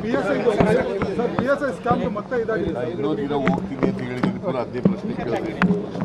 P S I ಸ್ಕಾಯ್ P S I ಸ್ಕಾಲು ಮಕ್ಕಳ ಹೋಗ್ತೀನಿ ಅಂತ ಹೇಳಿದ್ರು ಅವ್ರು ಅದೇ ಪ್ರಶ್ನೆ ಕೇಳಿದ್ರು